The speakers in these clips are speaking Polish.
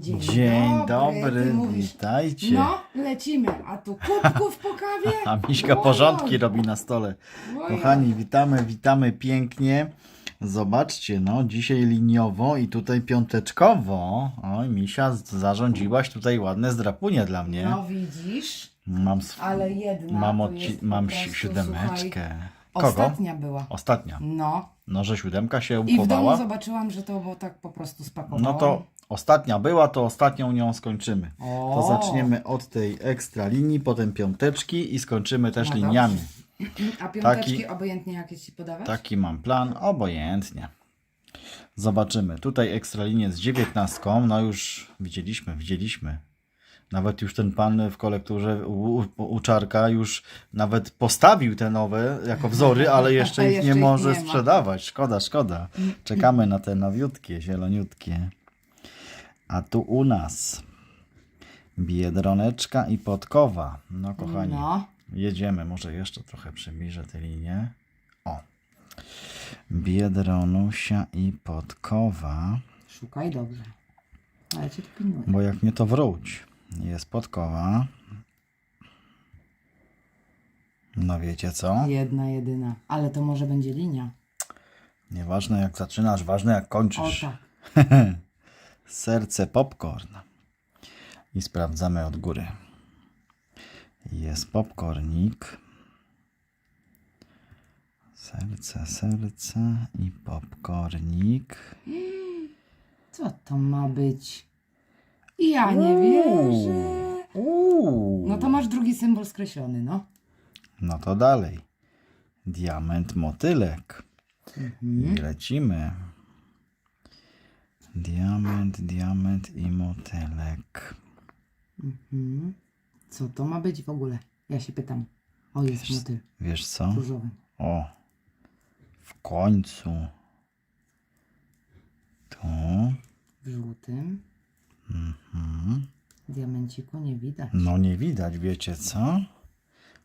Dzień, Dzień Ty dobry, mówisz, witajcie. No, lecimy. A tu kubków po kawie? A Miśka porządki robi na stole. Kochani, witamy, witamy pięknie. Zobaczcie, no, dzisiaj liniowo i tutaj piąteczkowo. Oj, Misia, zarządziłaś tutaj ładne zdrapunie dla mnie. No widzisz, Mam, sw- ale jedna mam, to odci- jest po mam prostu, si- siódemeczkę. słuchaj, Kogo? Ostatnia była. Ostatnia. No. No, że siódemka się I w domu zobaczyłam, że to było tak po prostu spakowałam. No to ostatnia była, to ostatnią nią skończymy. O. To zaczniemy od tej ekstra linii, potem piąteczki i skończymy też No liniami. A piąteczki taki- obojętnie jakie ci podawać? Taki mam plan, obojętnie. Zobaczymy. Tutaj ekstra linię z dziewiętnastką. No już widzieliśmy, widzieliśmy. Nawet już ten pan w kolekturze u, u, u Czarka już nawet postawił te nowe jako wzory, ale jeszcze ich Jeszcze nie ich może nie ma. sprzedawać. Szkoda, szkoda. Czekamy na te nowiutkie, zieloniutkie. A tu u nas Biedroneczka i Podkowa. No kochani, No. jedziemy. Może jeszcze trochę przybliżę tę linię. O. Biedronusia i Podkowa. Szukaj dobrze. Ale cię tu pilnuję. Bo jak nie to wróć. Jest Podkowa. No wiecie co? Jedna, jedyna. Ale to może będzie linia. Nieważne jak zaczynasz, ważne jak O kończysz. tak. Serce popcorn. I sprawdzamy od góry. Jest popcornik. Serce, serce i popcornik. Co to ma być? Ja nie wierzę. Uuu. No to masz drugi symbol skreślony, no. No to dalej. Diament motylek. Mhm. I lecimy. Diament, diament i motylek. Mhm. Co to ma być w ogóle? Ja się pytam. O, jest motyl Wiesz co? różowy. O, w końcu. Tu. W żółtym. Mhm. Diamenciku nie widać. No nie widać, wiecie co?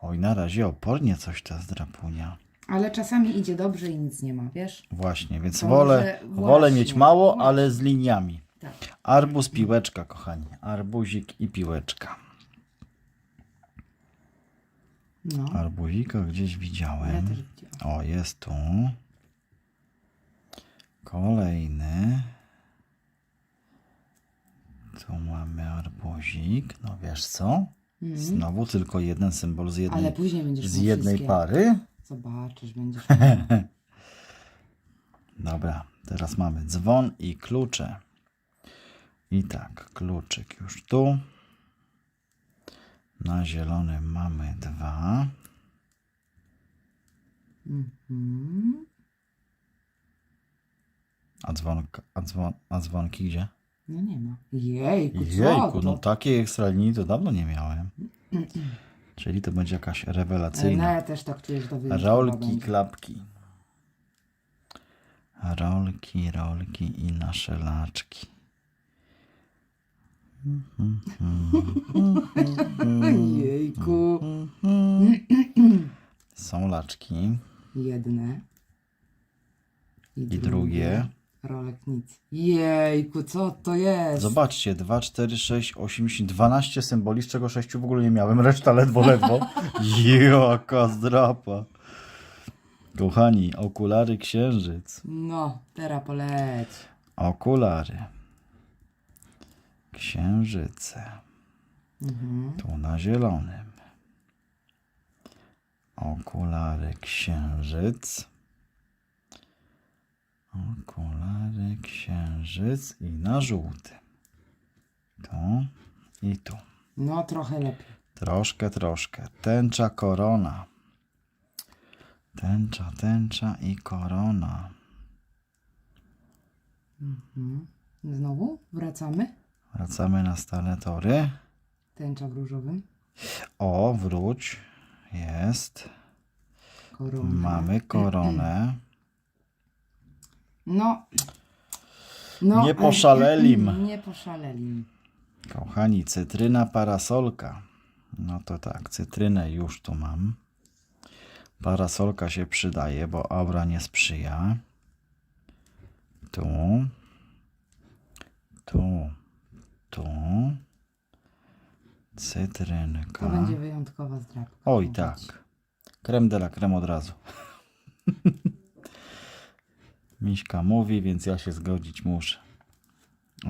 Oj, na razie opornie coś ta zdrapunia. Ale czasami idzie dobrze i nic nie ma, wiesz? Właśnie, więc wolę, wolę właśnie, mieć mało, właśnie. ale z liniami. Tak. Arbuz, piłeczka, kochani. Arbuzik i piłeczka. No. Arbuzika gdzieś Ja widziałem. też widziałam. O, jest tu. Kolejny. Tu mamy arbuzik. No wiesz co? Znowu tylko jeden symbol z jednej, Mhm. Ale później będziesz z miał jednej wszystkie. pary. Zobaczysz, będziesz. Dobra, teraz mamy dzwon i klucze. I tak, kluczyk już tu. Na zielonym mamy dwa. Mhm. A, dzwonka, a, dzwon, a dzwonki gdzie? No nie ma. Jejku, co Jejku, to? no takiej ekstra linii to dawno nie miałem. Czyli to będzie jakaś No rewelacyjna. ja też tak czuję, że to Rolki, klapki. Rolki, rolki i nasze laczki. Jejku. Są laczki Jedne. i drugie. Rolek nic. Jejku, co to jest? Zobaczcie, 2, 4, 6, 8, 10, 12 symboli, z czego 6 w ogóle nie miałem, reszta ledwo, ledwo. Jaka zdrapa. Kochani, okulary księżyc. No, teraz poleć. Okulary. Księżyce. Mhm. Tu na zielonym. Okulary księżyc. Okulary księżyc i na żółtym. Tu i tu. No, trochę lepiej. Troszkę, troszkę. Tęcza, korona. Tęcza, tęcza i korona. Mhm. Znowu wracamy. Wracamy na stare tory. Tęcza w różowym. O, wróć. Jest. Korona. Mamy koronę. No. no Nie poszalelim. Nie poszalelim. Kochani, cytryna parasolka. No to tak, cytrynę już tu mam. Parasolka się przydaje, bo aura nie sprzyja. Tu. Tu. tu. Cytrynka. To będzie wyjątkowa zdrabka. Oj, tak. Krem de la creme od razu. Miśka mówi, więc ja się zgodzić muszę.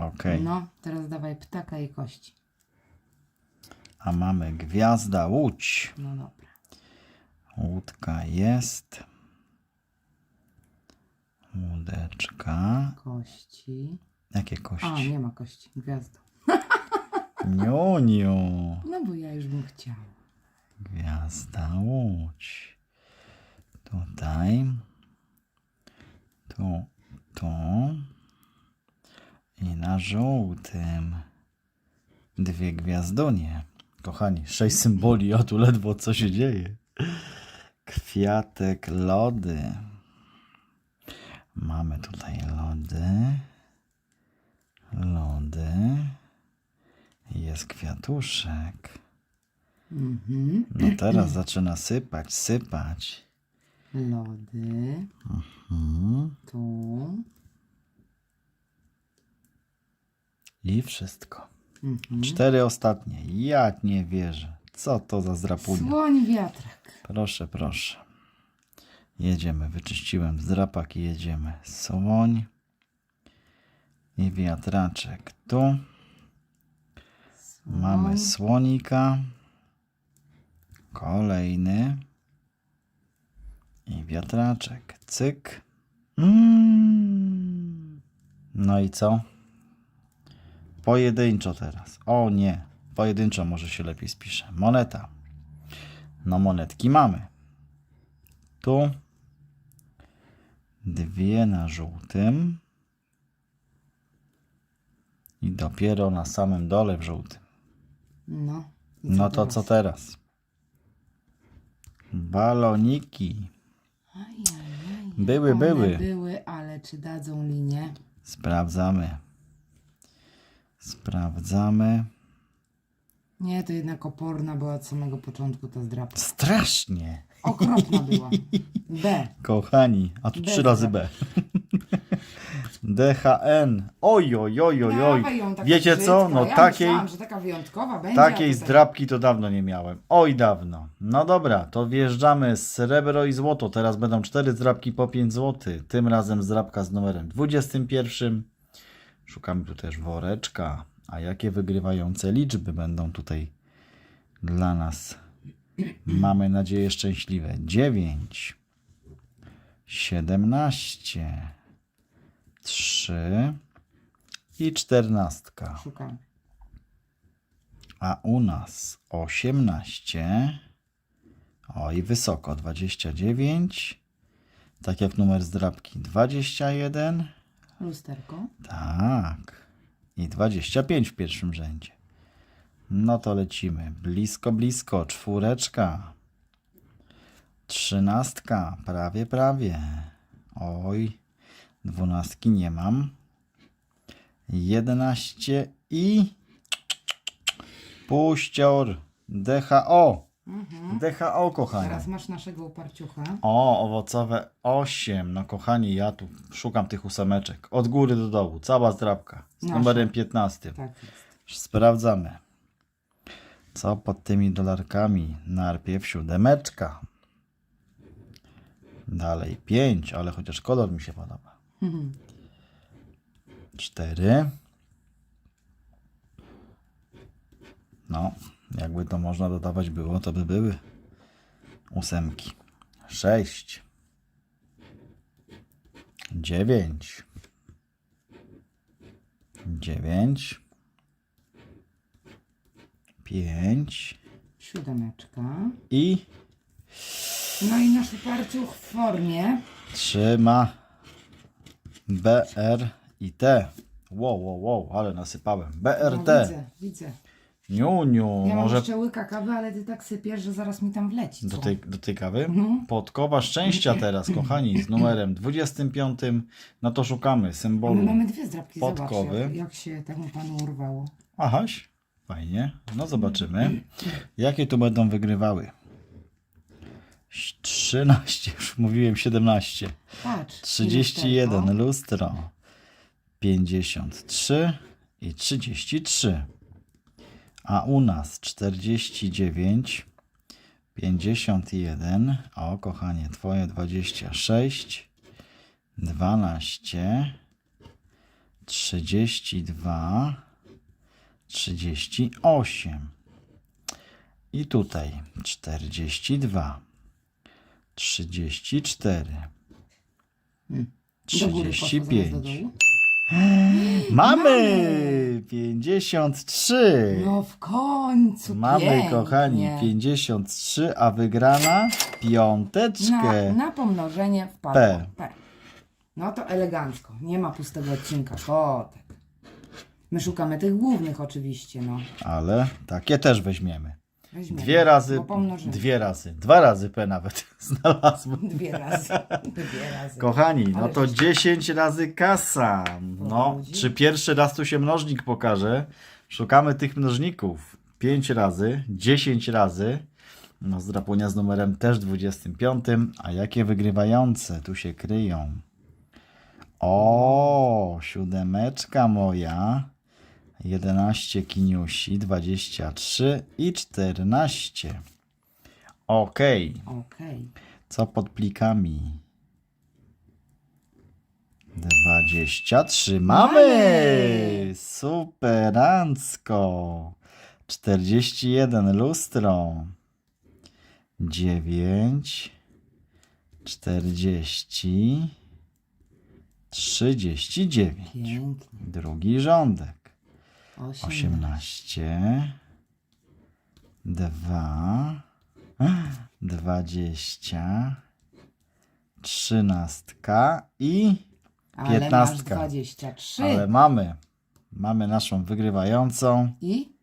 Okej. No, teraz dawaj ptaka i kości. A mamy gwiazda łódź. No dobra. Łódka jest. Łódeczka. Kości. Jakie A, kości? nie ma kości. Gwiazda. Niuniu. No bo ja już bym chciała. Gwiazda łódź. Tutaj. Tu, tu. I na żółtym. Dwie gwiazdunie. Kochani, sześć symboli, a tu ledwo co się dzieje. Kwiatek lody. Mamy tutaj lody. Lody. Jest kwiatuszek. Mhm. No teraz zaczyna sypać, sypać. Lody. Mhm. Tu. I wszystko. Mhm. Cztery ostatnie. Ja nie wierzę. Co to za zdrapunia? Słoń wiatrak. Proszę, proszę. Jedziemy. Wyczyściłem zdrapak i jedziemy. Słoń. I wiatraczek tu. Mamy Słoń. słonika. Kolejny. I wiatraczek. Cyk. Mm. No i co? Pojedynczo teraz. O nie. Pojedynczo może się lepiej spisze. Moneta. No monetki mamy. Tu. Dwie na żółtym. I dopiero na samym dole w żółtym. No. No to co teraz? Baloniki. Były, One były. były, ale czy dadzą linię? Sprawdzamy. Sprawdzamy. Nie, to jednak oporna była od samego początku ta zdrabka. Strasznie. Okropna była. B. Kochani, a tu B trzy razy B. DHN. Oj, oj, oj, oj, oj. Dawaj ją, taka Wiecie co? brzydka. No ja takiej, Myślałam, że taka wyjątkowa będzie. a takiej tutaj- zdrabki to dawno nie miałem. Oj, dawno. No dobra, to wjeżdżamy srebro i złoto. Teraz będą cztery zdrabki po 5 zł. Tym razem zdrabka z numerem 21. Szukamy tu też woreczka. A jakie wygrywające liczby będą tutaj dla nas? Mamy nadzieję szczęśliwe. 9, 17, 3 i 14. Szukam. A u nas 18. Oj, wysoko 29. Tak jak numer zdrabki 21. Lusterko. Tak. I 25 w pierwszym rzędzie. No to lecimy. Blisko, blisko. Czwóreczka. Trzynastka. Prawie, prawie. Oj. Dwunastki nie mam. Jedenaście i... Puścior. DHO. DHO, kochani. Teraz masz naszego uparciucha. O, owocowe 8. No kochani, ja tu szukam tych ósemeczek. Od góry do dołu. Cała zdrabka. Z Nasza. numerem 15. Tak jest. Sprawdzamy. Co pod tymi dolarkami? Najpierw siódemeczka. Dalej 5, ale chociaż kolor mi się podoba. 4. No, jakby to można dodawać było, to by były ósemki. 6. 9. 9. 5 Siódemeczka. i No i nasz uparciuch w formie. trzyma B, R i T. Wow, wow, wow, ale nasypałem. No, BRT. widzę, widzę. Niu, niu. Ja mam Może jeszcze łyka kawy, ale ty tak sypiesz, że zaraz mi tam wleci. do tej, do tej kawy? Mhm. Podkowa szczęścia teraz, kochani, z numerem 25. No to szukamy A symbolu. my mamy dwie zdrabki, podkowy. zobacz jak, jak się temu panu urwało. Ahaś, fajnie. No zobaczymy. Jakie tu będą wygrywały? 13, już mówiłem 17. Patrz. 31 lusterko. lustro. 53 i 33. A u nas 49, 51. O, kochanie, twoje 26, 12, 32, 38. I tutaj 42, 34, Do góry poszło zamiast do 35. dołu. Mamy 53. No w końcu. Mamy, pięknie. kochani, 53, a wygrana piąteczkę. Na, na pomnożenie wpadło. P. P. No to elegancko. Nie ma pustego odcinka. Kotek. My szukamy tych głównych oczywiście, no. Ale takie też weźmiemy. Weźmiemy, Dwie razy, bo pomnożymy. dwie razy, dwa razy P nawet znalazłem. Dwie razy. Dwie razy. Kochani, no Ale to żeś- 10 razy kasa. No, Powodzi. czy pierwszy raz tu się mnożnik pokaże? Szukamy tych mnożników. 5 razy, 10 razy. No, zdrapłonia z numerem też 25. A jakie wygrywające tu się kryją? O, siódemeczka moja. 11 kiniusi, 23 i 14. Okej. Okej. Co pod plikami? 23. Mamy! Mamy! Superancko! 41 lustro. 9 40 39. Pięknie. Drugi rządek. Osiem. 18 2 20 trzynastka i Ale masz piętnastka. 23. ale mamy mamy naszą wygrywającą I?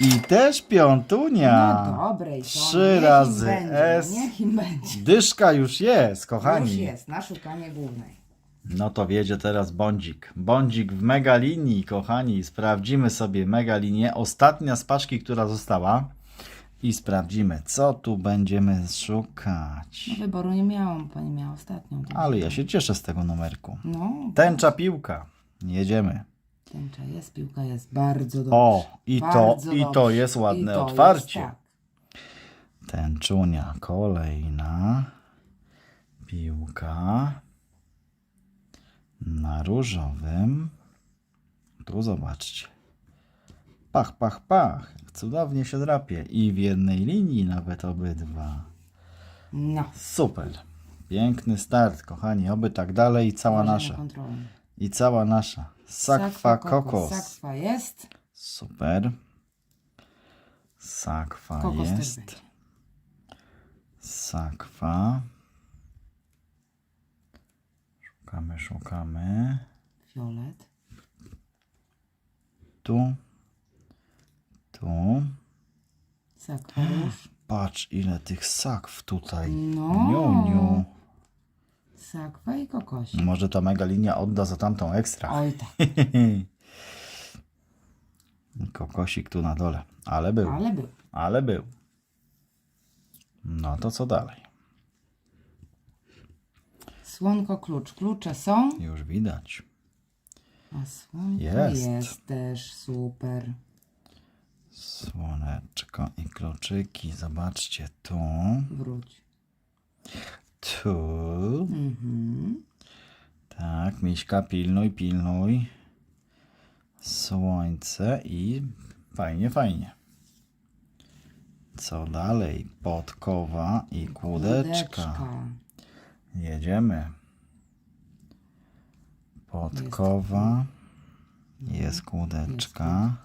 i też piątunia No dobre i to. Trzy niech razy im będzie, S. Niech im będzie. dyszka już jest kochani Już jest na szukanie głównej. No to wiedzie teraz bądzik bądzik w mega linii kochani sprawdzimy sobie mega linię ostatnia z paczki która została i sprawdzimy co tu będziemy szukać No wyboru nie miałam, pani miała ostatnią. także- Ale ja się cieszę z tego numerku. No, Tęcza piłka. Jedziemy. tęcza jest, piłka jest bardzo dobrze. O, i to, Bardzo i to dobrze. jest ładne I to otwarcie. Jest, tak. Tęczunia kolejna. Piłka. Na różowym. Tu zobaczcie. Pach, pach, pach. Cudownie się drapie. I w jednej linii nawet obydwa. No. Super. Piękny start, kochani. Oby tak dalej i cała na nasza. kontrolę. I cała nasza. Sakwa kokos. Sakwa jest. Super. Sakwa Kokos jest. Sakwa. Szukamy, szukamy. Fiolet. Tu. Tu. Sakwa już. Patrz, ile tych sakw tutaj. No. Niu, niu. Sakwa i kokosik. Może ta mega linia odda za tamtą ekstra. Oj tak, Kokosik tu na dole. Ale był. ale był. Ale był. No to co dalej? Słonko klucz. Klucze są. Już widać. A słonko Jest. jest, też super. Słoneczko i kluczyki. Zobaczcie tu. Wróć. Tu. Mhm. Tak, Miśka, pilnuj, pilnuj. Słońce i fajnie, fajnie. Co dalej? Podkowa i kłódeczka. Jedziemy. Podkowa. Jest kłódeczka.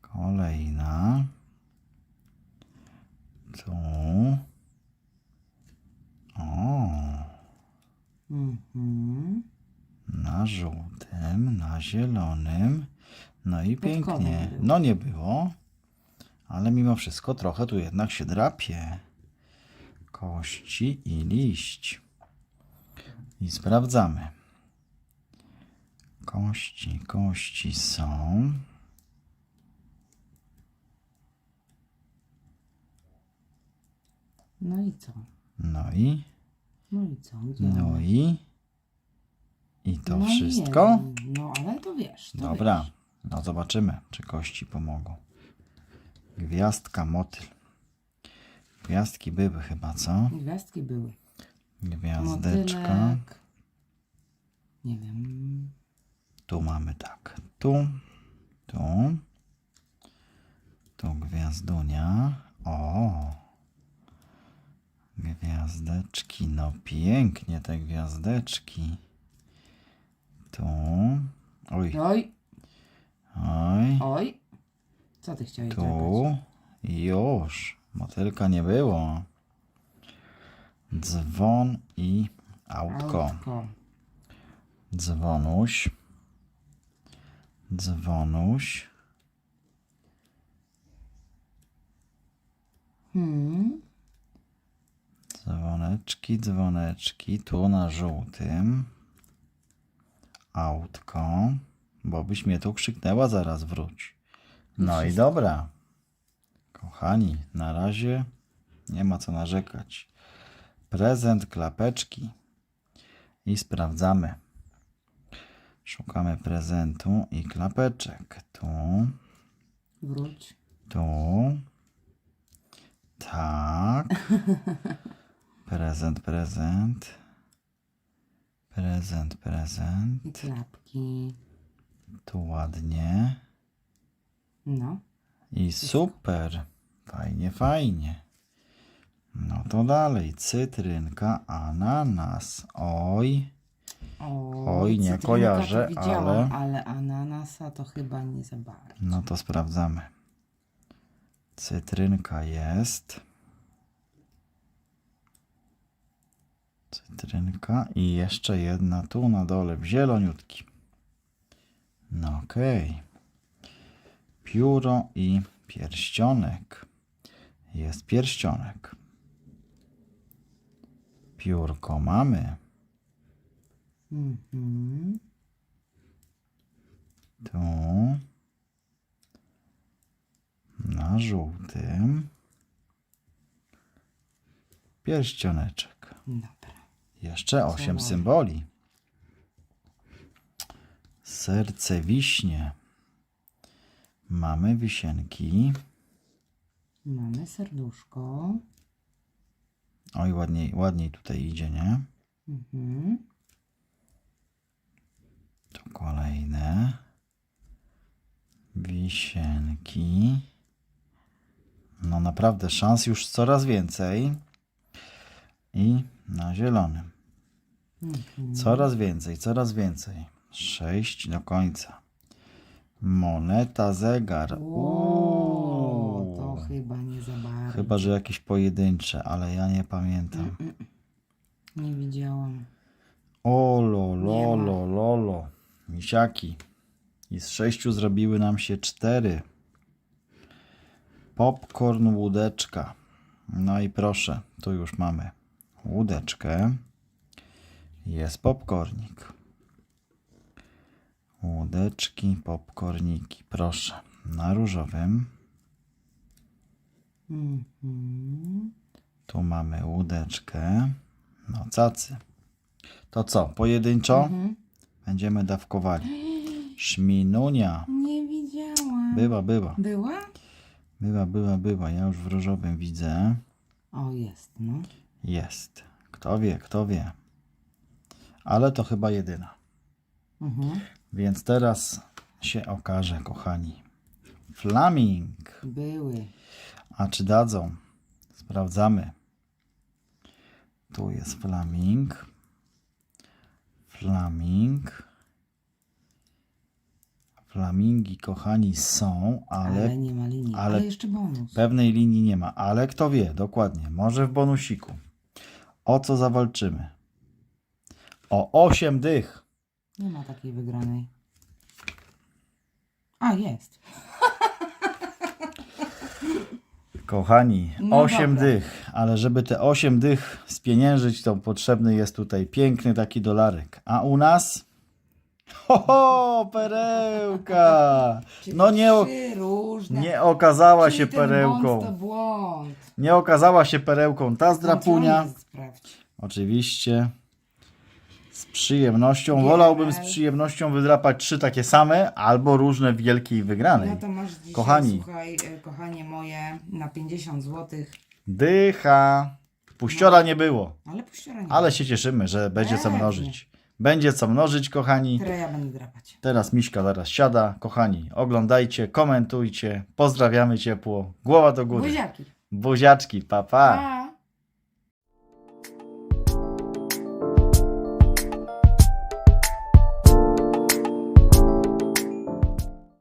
Kolejna. Tu. O. Na żółtym, na zielonym. No i pięknie. No nie było, ale mimo wszystko trochę tu jednak się drapie. Kości i liść. I sprawdzamy. Kości, kości są. No i co? No i, No i co? No i I to no wszystko? Nie, no ale to wiesz. To Dobra, Wiesz. no zobaczymy, czy kości pomogą. Gwiazdka, motyl. Gwiazdki były chyba, co? Gwiazdki były. Gwiazdeczka. Motylek. Nie wiem. Tu mamy tak. Tu, tu. Tu gwiazdunia. O! Gwiazdeczki. No pięknie te gwiazdeczki. Tu. Oj, Oj, oj. oj. Co ty chciałeś? Tu. Już. Motylka nie było. Dzwon i autko. Autko. Dzwonuś. Dzwonuś. Hmm. Dzwoneczki, dzwoneczki. Tu na żółtym. Autko. Bo byś mnie tu krzyknęła zaraz wróć. No i dobra. Kochani, na razie nie ma co narzekać. Prezent, klapeczki. I sprawdzamy. Szukamy prezentu i klapeczek. Tu, Wróć. tu. Tak. Prezent, prezent. Prezent, prezent. I klapki. Tu ładnie. No. I super. Fajnie, fajnie. No to dalej. Cytrynka, ananas. Oj. O, Oj, nie cytrynka kojarzę, to widziałam, ale- ale ananasa to chyba nie za bardzo. No to sprawdzamy. Cytrynka jest. Cytrynka i jeszcze jedna tu na dole w zieloniutki. No okej. Pióro i pierścionek. Jest pierścionek. Piórko mamy. Mhm. Tu. Na żółtym. Pierścioneczek. Dobra. Jeszcze osiem symboli. Serce wiśnie. Mamy wisienki. Mamy serduszko. Oj, ładniej, ładniej tutaj idzie, nie? Mhm. Tu kolejne. Wisienki. No naprawdę, szans już coraz więcej. I na zielonym. Mhm. Coraz więcej, coraz więcej. Sześć do końca. Moneta, zegar. O, Uuu. to chyba nie za bardzo. Chyba, że jakieś pojedyncze, ale ja nie pamiętam. Nie widziałam. O, lo, Nie lo, ma. lo, lo, lo. Misiaki. I z sześciu zrobiły nam się cztery. Popcorn, łódeczka. No i proszę, tu już mamy łódeczkę. Jest popcornik. Łódeczki, popcorniki. Proszę, na różowym. Tu mamy łódeczkę. No, cacy. To co, pojedynczo? Będziemy dawkowali. Szminunia. Nie widziałam. Była, była. Była? Była, była, była. Ja już w różowym widzę. O, jest, no. Jest. Kto wie, kto wie. Ale to chyba jedyna. Mhm. Więc teraz się okaże, kochani. Flaming. Były. A czy dadzą? Sprawdzamy. Tu jest flaming. Flaming. Flamingi, kochani, są, Ale, ale nie ma linii. ale- Ale, jeszcze bonus. pewnej linii nie ma. Ale kto wie, dokładnie. Może w bonusiku. O co zawalczymy? O 8 dych. Nie ma takiej wygranej. A, jest. Kochani, No 8 dobra. dych, ale żeby te 8 dych spieniężyć, to potrzebny jest tutaj piękny taki dolarek. A u nas? Ho, ho perełka! No nie, nie okazała Czyli się perełką. błąd. Nie okazała się perełką ta zdrapunia. Kontrolnie Sprawdź. Oczywiście Z przyjemnością, wolałbym z przyjemnością wydrapać trzy takie same, albo różne wielkiej wygranej. No to masz dzisiaj, Kochani. słuchaj, e, kochanie moje, na 50 zł, Dycha. Puściora nie było, ale puściora nie ale się cieszymy, że będzie co Pewnie. mnożyć. Będzie co mnożyć, kochani. Które ja będę drapać. Teraz Miśka zaraz siada. Kochani, oglądajcie, komentujcie. Pozdrawiamy ciepło. Głowa do góry. Buziaki. Buziaczki, pa pa. Pa!